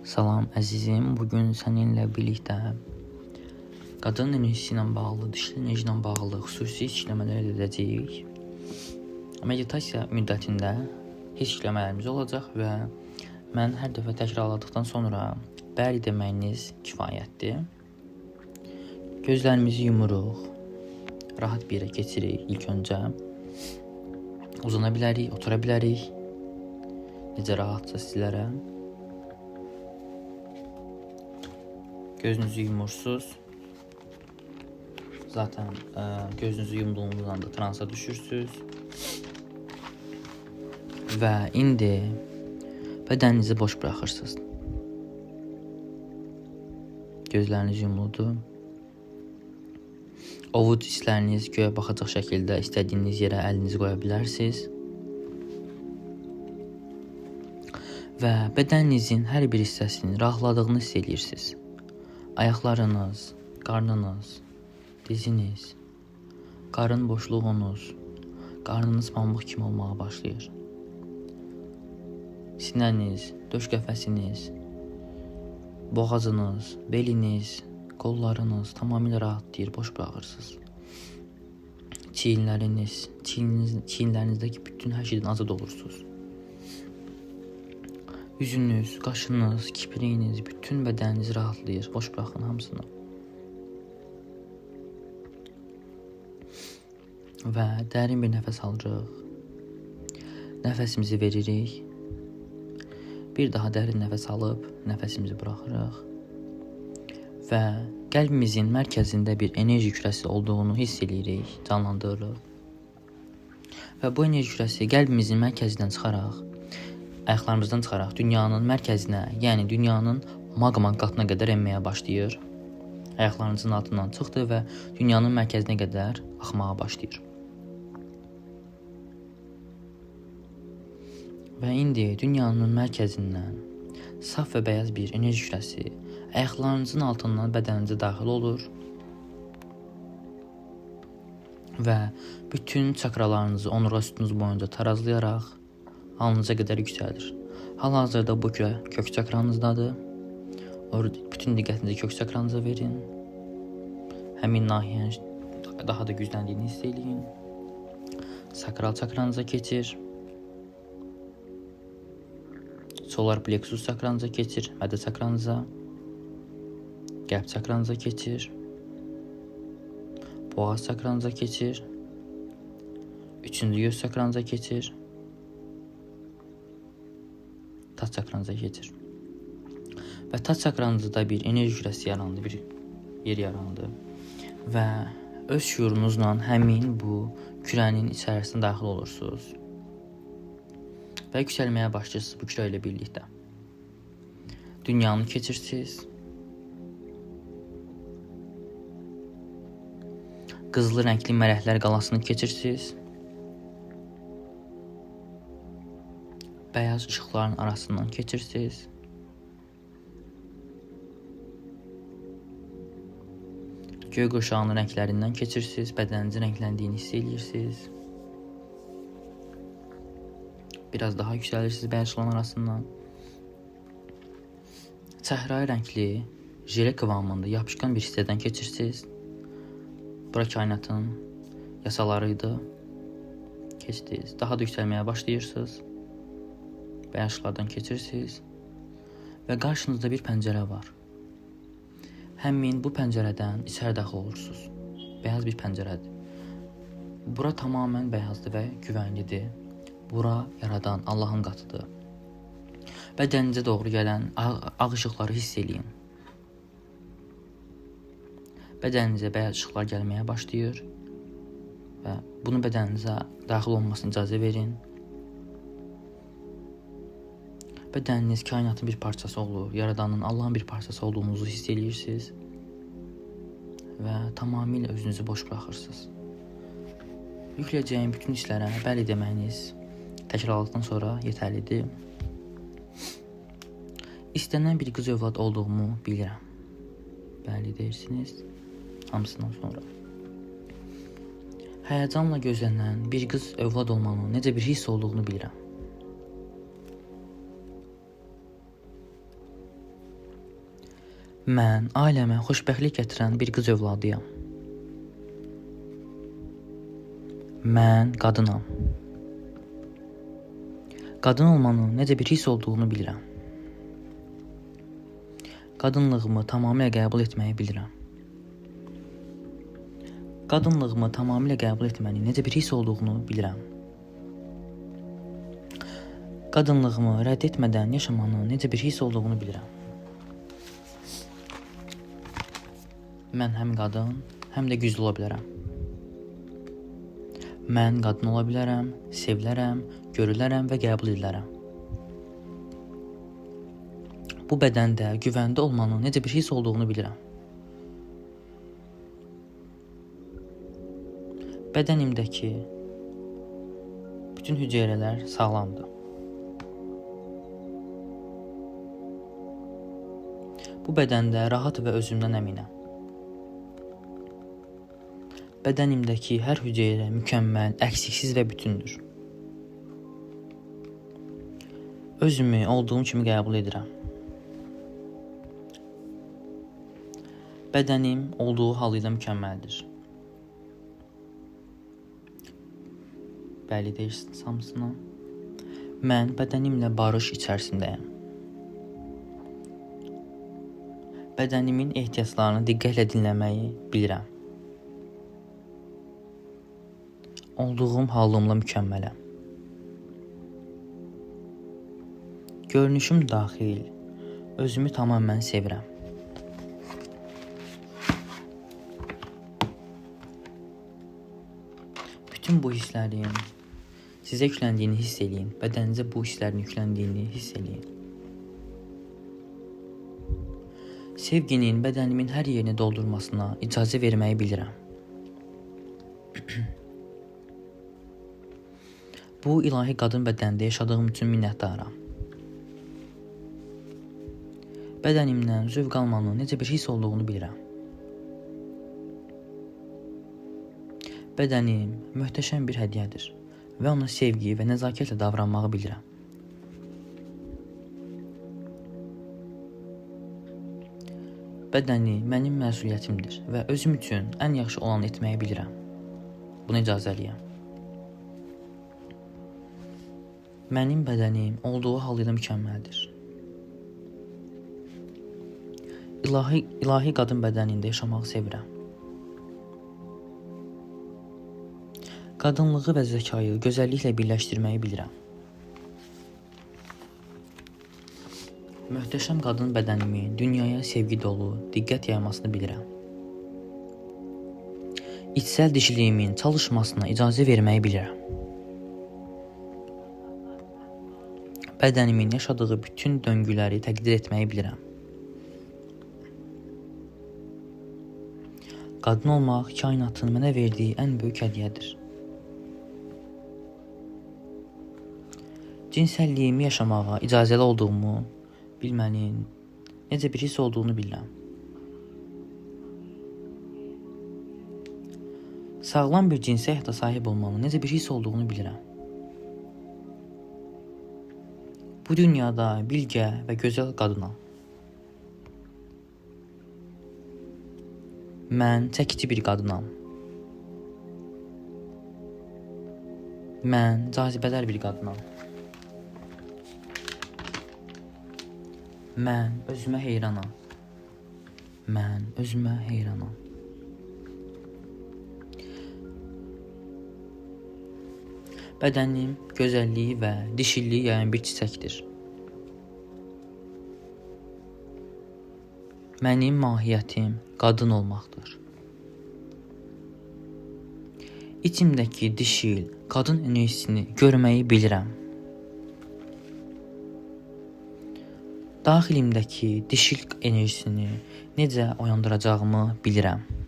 Salam əzizim. Bu gün səninlə birlikdə qadın enerjisi ilə bağlı, dişil enerji ilə bağlı xüsusi işləmələr edəcəyik. Meditasiya müddətində hiss işləmələrimiz olacaq və mən hər dəfə təkrarladıqdan sonra bəli deməyiniz kifayətdir. Gözlərimizi yumuruq. Rahat bir yerə keçirik ilk öncə. Uzana bilərik, otura bilərik. Necə rahatsa sizlərə. Gözünüzü yumursuz. Zaten e, gözünüzü yumduğunuz anda transa düşürsüz. Və indi bədəninizi boş buraxırsınız. Gözləriniz yumuludur. Ovuc hissləriniz göyə baxacaq şəkildə istədiyiniz yerə əlinizi qoya bilərsiniz. Və bədəninizin hər bir hissəsinin rahatladığını hiss edirsiniz. Ayaqlarınız, qarnınız, diziniz, qarın boşluğunuz, qarnınız pambıq kimi olmağa başlayır. Sinəniz, döş qəfəsiniz, boğazınız, beliniz, qollarınız tamamilə rahatlayır, boş buraxırsınız. Çiyinləriniz, çiyininiz, çiyinlərinizdəki bütün hər şeydən azad olursunuz. Üzünüz, qaşınız, kipriyiniz, bütün bədəniniz rahatlayır. Boş buraxın hamısını. Və dərin bir nəfəs alırıq. Nəfəsimizi veririk. Bir daha dərin nəfəs alıb nəfəsimizi buraxırıq. Və qəlbimizin mərkəzində bir enerji kürəsi olduğunu hiss eləyirik, canlandırırıq. Və bu enerji kürəsi qəlbimizin mərkəzindən çıxaraq, ayaqlarımızdan çıxaraq dünyanın mərkəzinə, yəni dünyanın maqma qatına qədər enməyə başlayır. Ayaqlarınızın altından çıxdı və dünyanın mərkəzinə qədər axmağa başlayır. Və indi dünyanın mərkəzindən saf və bəyaz bir enerji kürəsi ayaqlarınızın altından bədəninizə daxil olur və bütün çakralarınızı onurğa sütununuz boyunca tarazlayaraq alnınıza qədər yüksəlir. Hal-hazırda bu kürə kök çakranızdadır. Orada bütün diqqətinizi kök çakranıza verin. Həmin nahiyənin daha da gücləndiyini hiss eləyin. Sakral çakranıza keçir. Solar plexus çakranıza keçir, mədə çakranıza, qəlb çakranıza keçir, boğaz çakranıza keçir, üçüncü göz çakranıza keçir, taç çakranıza keçir. Və taç çakranızda bir enerji kürəsi yarandı, bir yer yarandı və öz şüurunuzla həmin bu kürənin içərisinə daxil olursunuz və yüksəlməyə başlayırsınız bu kilo ilə birlikdə. Dünyanı keçirsiniz. Qızılı rəngli mərəklər qalasını keçirsiniz. Bəyaz işıqların arasından keçirsiniz. Göy qurşağının rənglərindən keçirsiniz, bədəninizin rəngləndiyini hiss edirsiniz. Biraz daha yüksəlirsiniz bəyazların arasından. Səhrai rəngli jele kıvamında yapışqan bir hissədən keçirsiniz. Bura kainatın yasaları Keçdiniz. Daha da yüksəlməyə başlayırsınız. Bəyazlardan keçirsiniz. Və qarşınızda bir pəncərə var. Həmin bu pəncərədən içəri daxil olursunuz. Bəyaz bir pəncərədir. Bura tamamilə bəyazdır və güvənlidir. Bura yaradan Allahın qatıdır. Bədəninizə doğru gələn ağ, ağ işıqları hiss eləyin. Bədəninizə bəyaz işıqlar gəlməyə başlayır və bunu bədəninizə daxil olmasına icazə verin. Bədəniniz kainatın bir parçası olur, yaradanın Allahın bir parçası olduğunuzu hiss eləyirsiniz və tamamilə özünüzü boş buraxırsınız. Yükləyəcəyim bütün hisslərə bəli deməyiniz təkrarladıqdan sonra yetərlidir. İstənilən bir qız övlad olduğumu bilirəm. Bəli deyirsiniz. Hamısından sonra. Həyəcanla gözlənilən bir qız övlad olmanın necə bir hiss olduğunu bilirəm. Mən ailəmə xoşbəxtlik gətirən bir qız övladıyam. Mən qadınam. Qadın olmanın necə bir his olduğunu bilirəm. Qadınlığımı tamamilə qəbul etməyi bilirəm. Qadınlığımı tamamilə qəbul etmənin necə bir his olduğunu bilirəm. Qadınlığımı rədd etmədən yaşamanın necə bir his olduğunu bilirəm. Mən həm qadın, həm də güclü ola bilərəm. Mən qadın ola bilərəm, sevilərəm, görülərəm və qəbul edilərəm. Bu bədəndə güvəndə olmanın necə bir his olduğunu bilirəm. Bədənimdəki bütün hüceyrələr sağlamdır. Bu bədəndə rahat və özümdən əminəm. Bədənimdəki hər hüceyrə mükəmməl, əksiksiz və bütündür. Özümü olduğum kimi qəbul edirəm. Bədənim olduğu halıyla mükəmməldir. Bəli deyirsiniz hamısına. Mən bədənimlə barış içərisindəyəm. Bədənimin ehtiyaclarını diqqətlə dinləməyi bilirəm. Olduğum halımla mükəmmələm. Görünüşüm daxil, özümü tamamilə sevirəm. Bütün bu hisslərin sizə yükləndiyini hiss eləyin. Bədəninizə bu hisslərin yükləndiyini hiss eləyin. Sevginin bədənimin hər yerini doldurmasına icazə verməyi bilirəm. bu ilahi qadın bədənində yaşadığım üçün minnətdaram. Bədənimdən zövq almanın necə bir hiss olduğunu bilirəm. Bədənim möhtəşəm bir hədiyyədir və ona sevgi və nəzakətlə davranmağı bilirəm. Bədəni mənim məsuliyyətimdir və özüm üçün ən yaxşı olanı etməyi bilirəm. Buna icazəliyəm. Mənim bədənim olduğu halıyla mükəmməldir. İlahi ilahi qadın bədənində yaşamağı sevirəm. Qadınlığı və zəkayı gözəlliklə birləşdirməyi bilirəm. Möhtəşəm qadın bədənimin dünyaya sevgi dolu, diqqət yaymasını bilirəm. İçsəl dişiliyimin çalışmasına icazə verməyi bilirəm. Bədənimin yaşadığı bütün döngüləri təqdir etməyi bilirəm. Qadın olmaq kainatın mənə verdiyi ən böyük hədiyyədir. Cinsəlliyimi yaşamağa icazəli olduğumu bilmənin necə bir his olduğunu bilirəm. Sağlam bir cinsi həyata sahib olmanın necə bir his olduğunu bilirəm. Bu dünyada bilgə və gözəl qadınam. Mən çəkici bir qadınam. Mən cazibədar bir qadınam. Mən özümə heyranam. Mən özümə heyranam. Bədənim gözəlliyi və dişilliyi yayan bir çiçəkdir. Mənim mahiyyətim qadın olmaqdır. İçimdəki dişil qadın enerjisini görməyi bilirəm. Daxilimdəki dişil enerjisini necə oyandıracağımı bilirəm.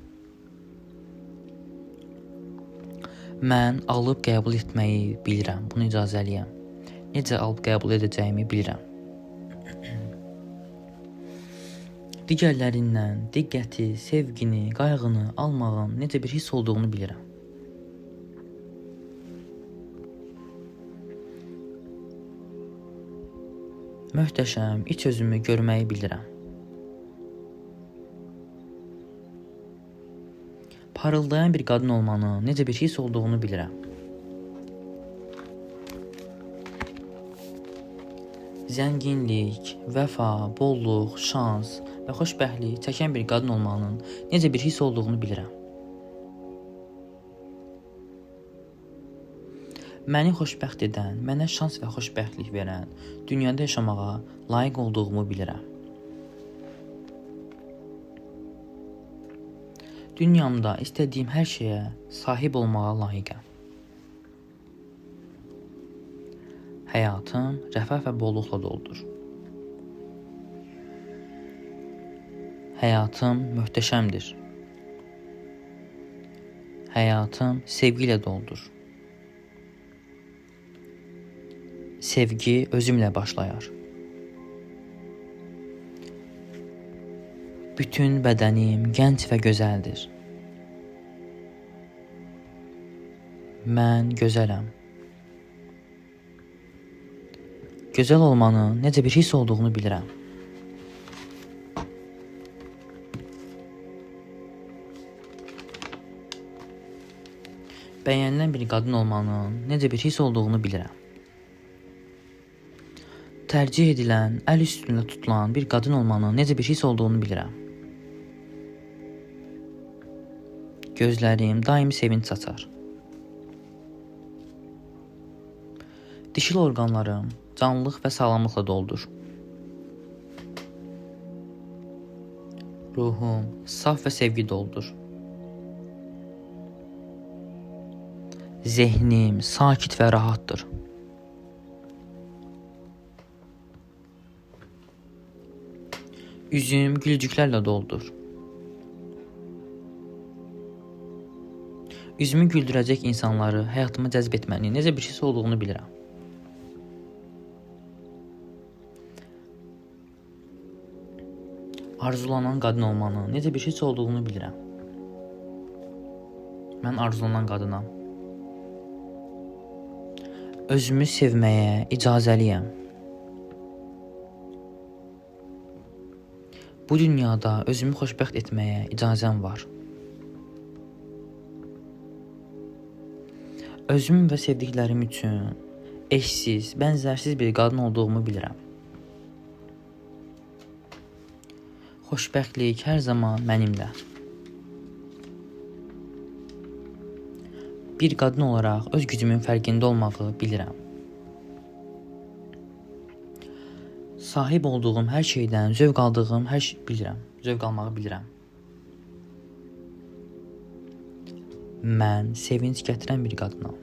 Mən alıb qəbul etməyi bilirəm. Bunu icazəliyəm. Necə alıb qəbul edəcəyimi bilirəm. Digərlərindən diqqəti, sevgini, qayğını almağın necə bir hiss olduğunu bilirəm. Möhtəşəm iç özümü görməyi bilirəm. Parıldayan bir qadın olmanın necə bir his olduğunu bilirəm. Zənginlik, vəfa, bolluq, şans və xoşbəxtlik çəkən bir qadın olmanın necə bir his olduğunu bilirəm. Məni xoşbəxt edən, mənə şans və xoşbəxtlik verən, dünyada yaşamağa layiq olduğumu bilirəm. Dünyamda istədiyim hər şeyə sahib olmağa layiqəm. Həyatım rəfah və bolluqla doludur. Həyatım möhtəşəmdir. Həyatım sevgi ilə doludur. Sevgi özümlə başlayar. Bütün bədənim gənc və gözəldir. Mən gözələm. Gözəl olmanın necə bir his olduğunu bilirəm. Bəyənilən bir qadın olmanın necə bir his olduğunu bilirəm. Tərcih edilən, əl üstündə tutulan bir qadın olmanın necə bir his olduğunu bilirəm. Gözlərim daimi sevinç saçar. Dişil orqanlarım canlılıq və sağlamlıqla doludur. Ruhum saf və sevgi doludur. Zehnim sakit və rahatdır. Üzüm gülcüklərlə doludur. Üzümü güldürəcək insanları həyatıma cəzb etmənin necə bir his olduğunu bilirəm. Arzulanan qadın olmanın necə bir his olduğunu bilirəm. Mən arzulanan qadınam. Özümü sevməyə icazəliyəm. Bu dünyada özümü xoşbəxt etməyə icazəm var. Özüm və sevdiklərim üçün eşsiz, bənzərsiz bir qadın olduğumu bilirəm. Xoşbəxtlik hər zaman mənimlə. Bir qadın olaraq öz gücümün fərqində olmağı bilirəm. Sahib olduğum hər şeydən zövq aldığım hər şey bilirəm. Zövq almağı bilirəm. Mən sevinç gətirən bir qadınam.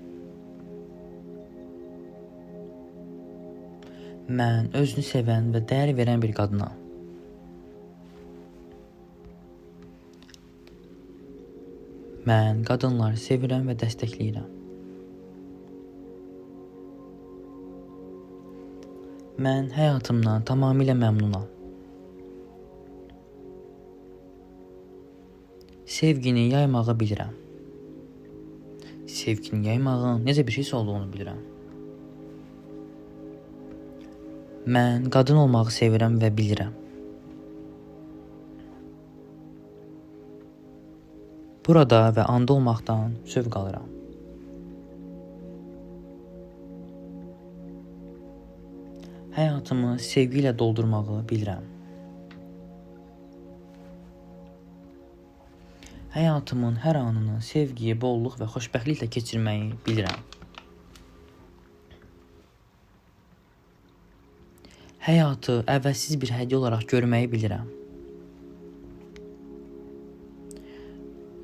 Mən özünü sevən və dəyər verən bir qadınam. Mən qadınları sevirəm və dəstəkləyirəm. Mən həyatımdan tamamilə məmnunam. Sevgini yaymağı bilirəm. Sevgini yaymağın necə bir his olduğunu bilirəm. Mən qadın olmağı sevirəm və bilirəm. Burada və anda olmaqdan zövq alıram. Həyatımı sevgi ilə doldurmağı bilirəm. Həyatımın hər anını sevgi, bolluq və xoşbəxtliklə keçirməyi bilirəm. Həyatı əvəzsiz bir hədiyyə olaraq görməyi bilirəm.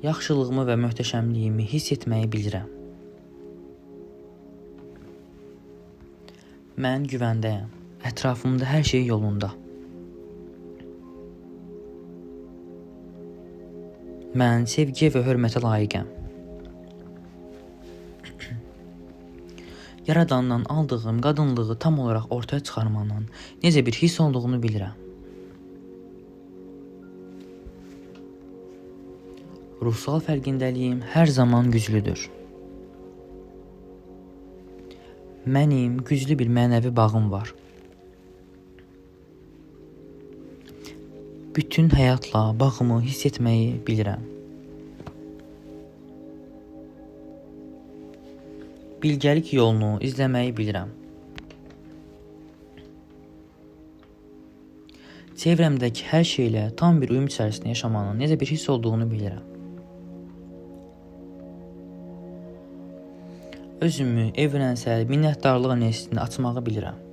Yaxşılığımı və möhtəşəmliyimi hiss etməyi bilirəm. Mən güvəndəyəm. Ətrafımda hər şey yolunda. Mən sevgiyə və hörmətə layiqəm. Yaradandan aldığım qadınlığı tam olaraq ortaya çıxarmanın necə bir hiss olduğunu bilirəm. Ruhsal fərqindəliyim hər zaman güclüdür. Mənim güclü bir mənəvi bağım var. bütün həyatla bağımı hiss etməyi bilirəm. Bilgəlik yolunu izləməyi bilirəm. Çevrəmdəki hər şeylə tam bir uyum içərisində yaşamanın necə bir hiss olduğunu bilirəm. Özümü evrənsəl minnətdarlıq enerjisini açmağı bilirəm.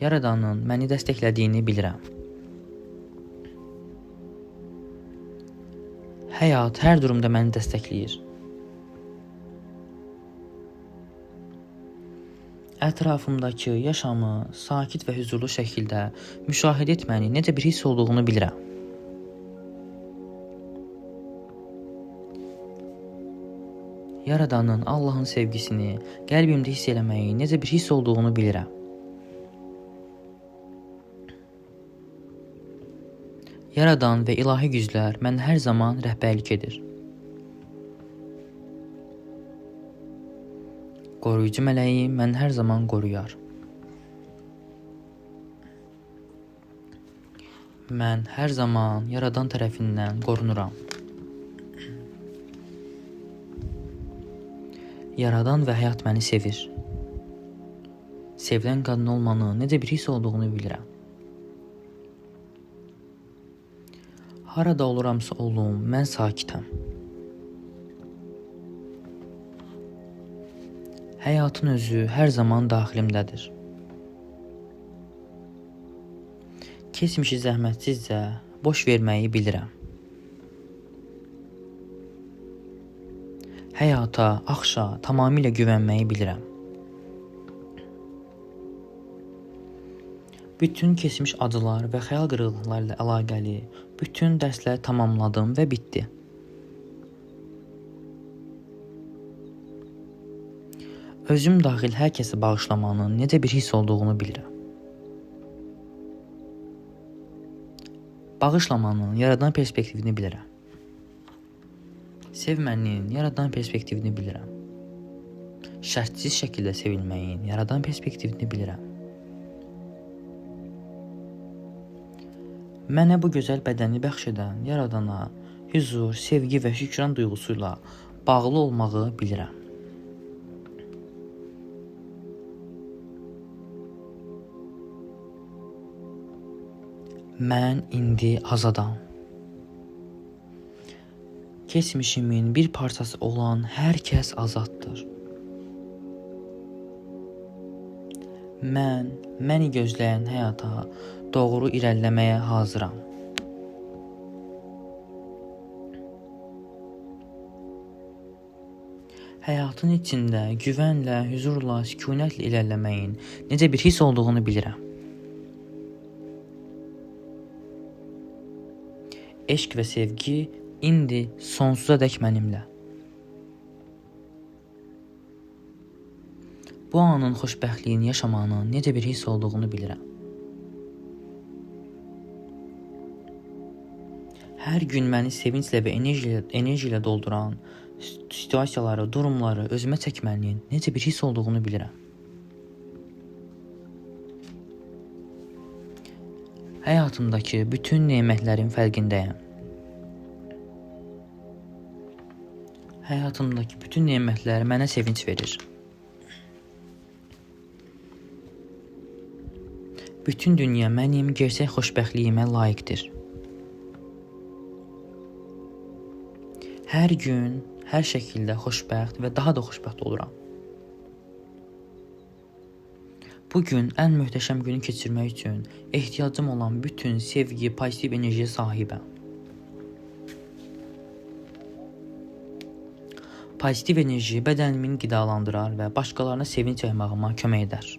Yaradanın məni dəstəklədiyini bilirəm. Həyat hər durumda məni dəstəkləyir. Ətrafımdakı yaşamı sakit və huzurlu şəkildə müşahidə etmənin necə bir hiss olduğunu bilirəm. Yaradanın, Allahın sevgisini qəlbimdə hiss eləməyin necə bir hiss olduğunu bilirəm. Yaradan və ilahi güclər mən hər zaman rəhbərlik edir. Qoruyucu mələyim mən hər zaman qoruyar. Mən hər zaman Yaradan tərəfindən qorunuram. Yaradan və həyat məni sevir. Sevilən qadın olmanın necə bir hiss olduğunu bilirəm. Harada oluramsa olum, mən sakitəm. Həyatın özü hər zaman daxilimdədir. Keçmişi zəhmətsizcə boş verməyi bilirəm. Həyata, axşa tamamilə güvənməyi bilirəm. Bütün keçmiş acılar və xəyal qırıqlıqları ilə əlaqəli bütün dərsləri tamamladım və bitdi. Özüm daxil hər kəsə bağışlamanın necə bir hiss olduğunu bilirəm. Bağışlamanın yaradan perspektivini bilirəm. Sevmənin yaradan perspektivini bilirəm. Şərtsiz şəkildə sevilməyin yaradan perspektivini bilirəm. Mənə bu gözəl bədəni bəxş edən yaradana huzur, sevgi və şükran duyğusuyla bağlı olmağı bilirəm. Mən indi azadam. Keçmişimin bir parçası olan hər kəs azaddır. Mən məni gözləyən həyata doğru irəliləməyə hazıram. Həyatın içində güvənlə, huzurla, sükunətlə irəliləməyin necə bir hiss olduğunu bilirəm. Eşq və sevgi indi sonsuza dək mənimlə. Bu anın xoşbəxtliyini yaşamanın necə bir hiss olduğunu bilirəm. Hər gün məni sevinclə və enerji ilə, enerji ilə dolduran situasiyaları, durumları özümə çəkmənin necə bir hiss olduğunu bilirəm. Həyatımdakı bütün nemətlərin fərqindəyəm. Həyatımdakı bütün nemətlər mənə sevinç verir. Bütün dünya mənim gerçək xoşbəxtliyimə layiqdir. Hər gün, hər şəkildə xoşbəxt və daha da xoşbəxt oluram. Bu gün ən möhtəşəm günü keçirmək üçün ehtiyacım olan bütün sevgi, pozitiv enerjiyə sahibəm. Pozitiv enerji bədənimin qidalandırar və başqalarına sevinç yaymağıma kömək edər.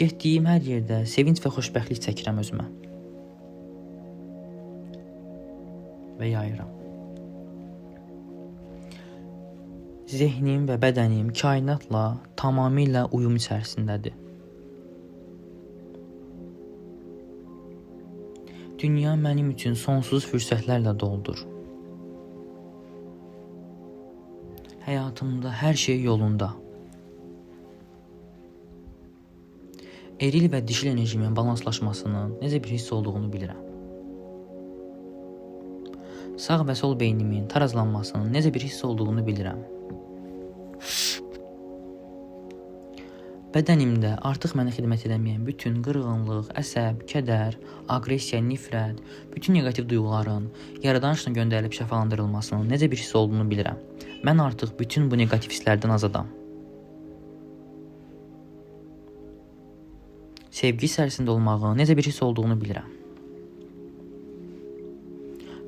Getdiyim hər yerdə sevinç və xoşbəxtlik çəkirəm özümə. Və yayıram. Zehnim və bədənim kainatla tamamilə uyum içərisindədir. Dünya mənim üçün sonsuz fürsətlərlə doldur. Həyatımda hər şey yolunda. Eril və dişil enerjimin balanslaşmasının necə bir hiss olduğunu bilirəm. Sağ və sol beynimin tarazlanmasının necə bir hiss olduğunu bilirəm. Bədənimdə artıq mənə xidmət etməyən bütün qırğınlıq, əsəb, kədər, aqressiya, nifrət, bütün neqativ duyğuların yaradanışla göndərilib şəfalandırılmasının necə bir hiss olduğunu bilirəm. Mən artıq bütün bu neqativ hisslərdən azadam. Sevgi içərisində olmağın necə bir hiss olduğunu bilirəm.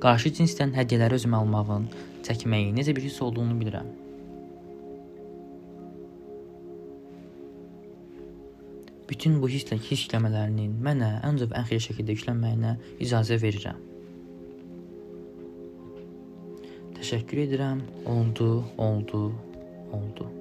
Qarşı cinsdən hədiyyələri özümə almağın, çəkməyi necə bir hiss olduğunu bilirəm. Bütün bu hisslə hissləmələrinin mənə ən zəv ən xeyir şəkildə yüklənməyinə icazə verirəm. Təşəkkür edirəm. Oldu, oldu, oldu.